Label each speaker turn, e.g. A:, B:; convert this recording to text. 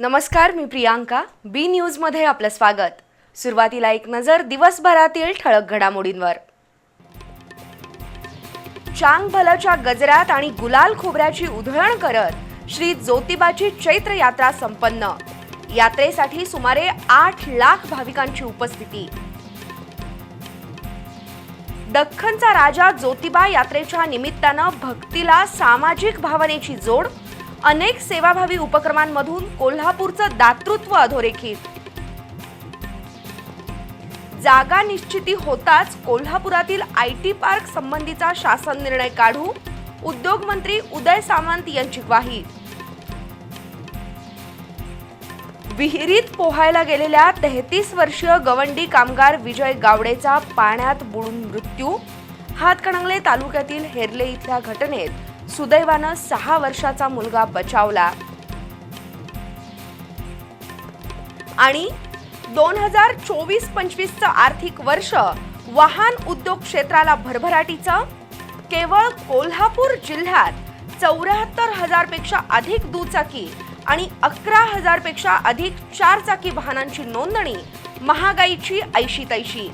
A: नमस्कार मी प्रियांका. बी न्यूजमध्ये आपलं स्वागत. सुरुवातीला एक नजर दिवसभरातील ठळक घडामोडींवर. चांग भलच्या गजरात आणि गुलाल खोबऱ्याची उधळण करत श्री ज्योतिबाची चैत्र यात्रा संपन्न. यात्रेसाठी सुमारे आठ लाख भाविकांची उपस्थिती. दख्खनचा राजा ज्योतिबा यात्रेच्या निमित्तानं भक्तीला सामाजिक भावनेची जोड अनेक सेवाभावी उपक्रमांमधून कोल्हापूरचं दातृत्व अधोरेखित. जागा निश्चिती होताच कोल्हापुरातील आय टी पार्क संबंधीचा शासन निर्णय काढू उद्योगमंत्री उदय सामंत यांची ग्वाही. विहिरीत पोहायला गेलेल्या तेहतीस वर्षीय गवंडी कामगार विजय गावडेचा पाण्यात बुडून मृत्यू हातकणंगले तालुक्यातील हेरले इथल्या घटनेत सुदैवानं सहा वर्षाचा मुलगा बचावला. आणि दोन हजार चोवीस पंचवीसचं आर्थिक वर्ष वाहन उद्योग क्षेत्राला भरभराटीचं केवळ कोल्हापूर जिल्ह्यात चौऱ्याहत्तर हजारपेक्षा अधिक दुचाकी आणि अकरा हजारपेक्षा अधिक चारचाकी वाहनांची नोंदणी महागाईची ऐशी तैशी.